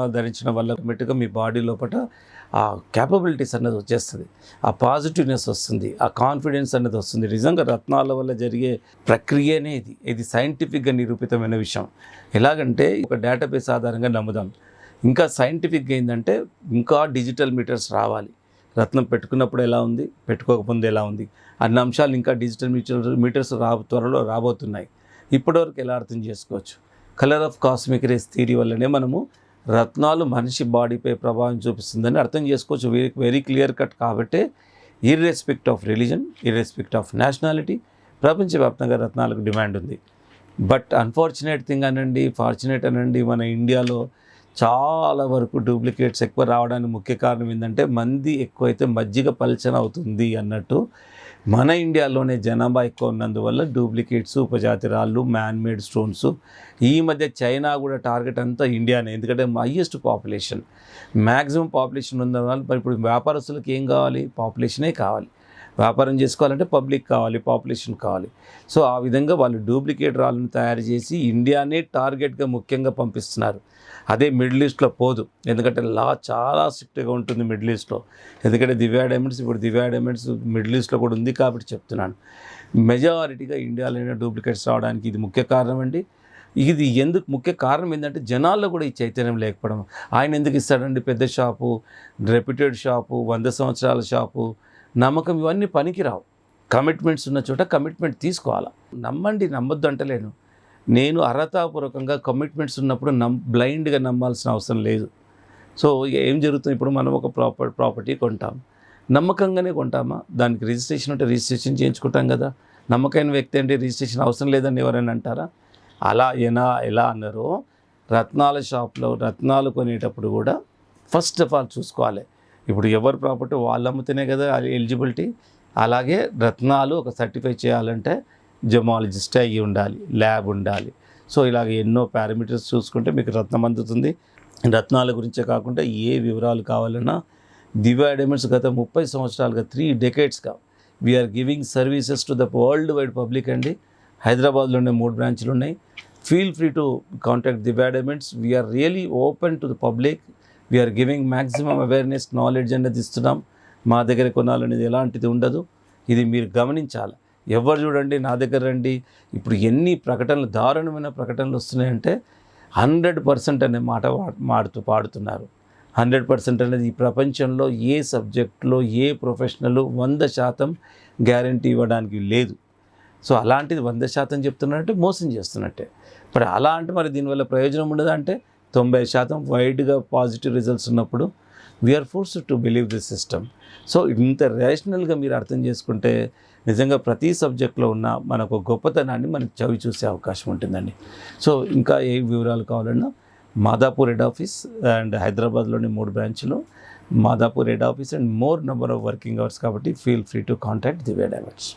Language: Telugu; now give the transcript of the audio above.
రత్నాలు ధరించడం వల్ల మెట్టుగా మీ బాడీ లోపల ఆ క్యాపబిలిటీస్ అన్నది వచ్చేస్తుంది. ఆ పాజిటివ్నెస్ వస్తుంది ఆ కాన్ఫిడెన్స్ అన్నది వస్తుంది. నిజంగా రత్నాల వల్ల జరిగే ప్రక్రియనే ఇది. ఇది సైంటిఫిక్గా నిరూపితమైన విషయం. ఎలాగంటే ఒక డేటాబేస్ ఆధారంగా నమ్ముదాం. ఇంకా సైంటిఫిక్గా ఏంటంటే ఇంకా డిజిటల్ మీటర్స్ రావాలి. రత్నం పెట్టుకున్నప్పుడు ఎలా ఉంది? పెట్టుకోకముందు ఎలా ఉంది? అన్న అంశాలు ఇంకా డిజిటల్ మీటర్ మీటర్స్ రా త్వరలో రాబోతున్నాయి. ఇప్పటివరకు ఎలా అర్థం చేసుకోవచ్చు? Colour of cosmic rays theory వల్లనే మనము రత్నాలు మనిషి బాడీపై ప్రభావం చూపిస్తుందని అర్థం చేసుకోవచ్చు. వెరీ వెరీ క్లియర్ కట్ కాబట్టే irrespective of religion irrespective of nationality ప్రపంచవ్యాప్తంగా రత్నాలకు డిమాండ్ ఉంది. బట్ అన్ఫార్చునేట్ థింగ్ అనండి ఫార్చునేట్ అనండి మన ఇండియాలో చాలా వరకు డూప్లికేట్స్ ఎక్కువ రావడానికి ముఖ్య కారణం ఏంటంటే మంది ఎక్కువైతే మజ్జిగ పల్చన అవుతుంది అన్నట్టు మన ఇండియాలోనే జనాభా ఎక్కువ ఉన్నందువల్ల డూప్లికేట్స్ ఉపజాతి రాళ్ళు మ్యాన్మేడ్ స్టోన్స్ ఈ మధ్య చైనా కూడా టార్గెట్ అంతా ఇండియానే ఎందుకంటే హయ్యెస్ట్ పాపులేషన్ మ్యాక్సిమం పాపులేషన్ ఉన్న వాళ్ళు ఇప్పుడు వ్యాపారస్తులకు ఏం కావాలి? పాపులేషనే కావాలి. వ్యాపారం చేసుకోవాలంటే పబ్లిక్ కావాలి పాపులేషన్ కావాలి. సో ఆ విధంగా వాళ్ళు డూప్లికేట్ రాళ్ళను తయారు చేసి ఇండియానే టార్గెట్గా ముఖ్యంగా పంపిస్తున్నారు. అదే మిడిల్ ఈస్ట్లో పోదు. ఎందుకంటే లా చాలా స్ట్రిక్ట్గా ఉంటుంది మిడిల్ ఈస్ట్లో. ఎందుకంటే దివ్యా డైమండ్స్ ఇప్పుడు దివ్యా డైమండ్స్ మిడిల్ ఈస్ట్లో కూడా ఉంది కాబట్టి చెప్తున్నాను. మెజారిటీగా ఇండియాలోనే డూప్లికేట్స్ రావడానికి ఇది ముఖ్య కారణం అండి ఇది ఎందుకు ముఖ్య కారణం ఏంటంటే జనాల్లో కూడా ఈ చైతన్యం లేకపోవడం. ఆయన ఎందుకు ఇస్తాడండి పెద్ద షాపు? రెప్యూటెడ్ షాపు వంద సంవత్సరాల షాపు? నమ్మకం ఇవన్నీ పనికిరావు. కమిట్మెంట్స్ ఉన్న చోట కమిట్మెంట్ తీసుకోవాలి? నమ్మండి నమ్మొద్దు అంటలేను. నేను అర్హతాపూర్వకంగా కమిట్మెంట్స్ ఉన్నప్పుడు నమ్ బ్లైండ్గా నమ్మాల్సిన అవసరం లేదు. సో ఏం జరుగుతుంది? ఇప్పుడు మనం ఒక ప్రాపర్ ప్రాపర్టీ కొంటాం. నమ్మకంగానే కొంటామా? దానికి రిజిస్ట్రేషన్ ఉంటే రిజిస్ట్రేషన్ చేయించుకుంటాం కదా. నమ్మకమైన వ్యక్తి అంటే రిజిస్ట్రేషన్ అవసరం లేదని ఎవరైనా అంటారా? అలా ఎలా ఎలా అన్నారో రత్నాల షాప్లో రత్నాలు కొనేటప్పుడు కూడా ఫస్ట్ ఆఫ్ ఆల్ చూసుకోవాలి. ఇప్పుడు ఎవరి ప్రాపర్టీ వాళ్ళు అమ్ముతేనే కదా ఎలిజిబిలిటీ. అలాగే రత్నాలు ఒక సర్టిఫై చేయాలంటే జమాలజిస్ట్ అయ్యి ఉండాలి ల్యాబ్ ఉండాలి. సో ఇలాగ ఎన్నో పారామీటర్స్ చూసుకుంటే మీకు రత్నం అందుతుంది. రత్నాల గురించే కాకుండా ఏ వివరాలు కావాలన్నా దివ్య డైమండ్స్ గత ముప్పై సంవత్సరాలుగా three డెకేట్స్గా we're giving services to the world wide public అండి. హైదరాబాద్లో ఉండే మూడు బ్రాంచ్లు ఉన్నాయి. Feel free to contact Divya diamonds. We're really open to the public we're giving maximum awareness knowledge అనేది ఇస్తున్నాం. మా దగ్గర కొనాలనేది ఎలాంటిది ఉండదు. ఇది మీరు గమనించాలి. ఎవరు చూడండి నా దగ్గర రండి. ఇప్పుడు ఎన్ని ప్రకటనలు దారుణమైన ప్రకటనలు వస్తున్నాయంటే హండ్రెడ్ పర్సెంట్ అనే మాట మాడుతూ పాడుతున్నారు. హండ్రెడ్ పర్సెంట్ అనేది ఈ ప్రపంచంలో ఏ సబ్జెక్ట్లో ఏ ప్రొఫెషనల్ వంద శాతం గ్యారంటీ ఇవ్వడానికి లేదు. సో అలాంటిది వంద శాతం చెప్తున్నట్టే మోసం చేస్తున్నట్టే. మరి అలా అంటే మరి దీనివల్ల ప్రయోజనం ఉండదా అంటే తొంభై శాతం వైడ్గా పాజిటివ్ రిజల్ట్స్ ఉన్నప్పుడు we're force to believe this system so ఇంత రేషనల్గా మీరు అర్థం చేసుకుంటే నిజంగా ప్రతి సబ్జెక్ట్లో ఉన్న మనకు గొప్పతనాన్ని మనం చవి చూసే అవకాశం ఉంటుందండి. సో ఇంకా ఏ వివరాలు కావాలన్నా మాదాపూర్ హెడ్ ఆఫీస్ అండ్ హైదరాబాద్లోని మూడు బ్రాంచ్లు Madhapur head office and more number of working hours కాబట్టి feel free to contact the way divers